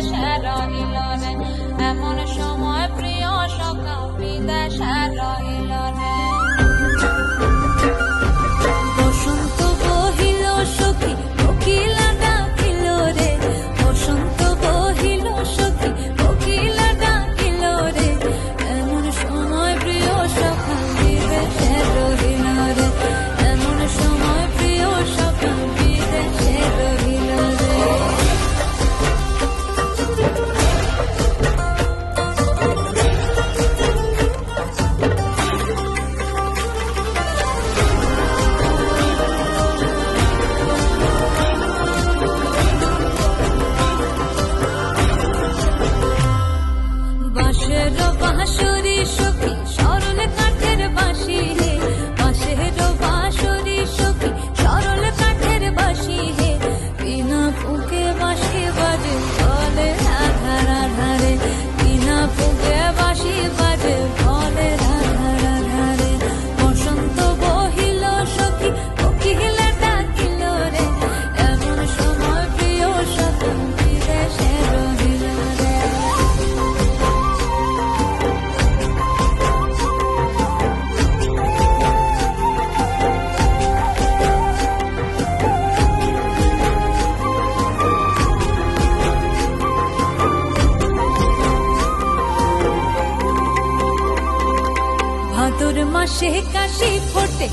Yes. should মাসে কাশি ফোটে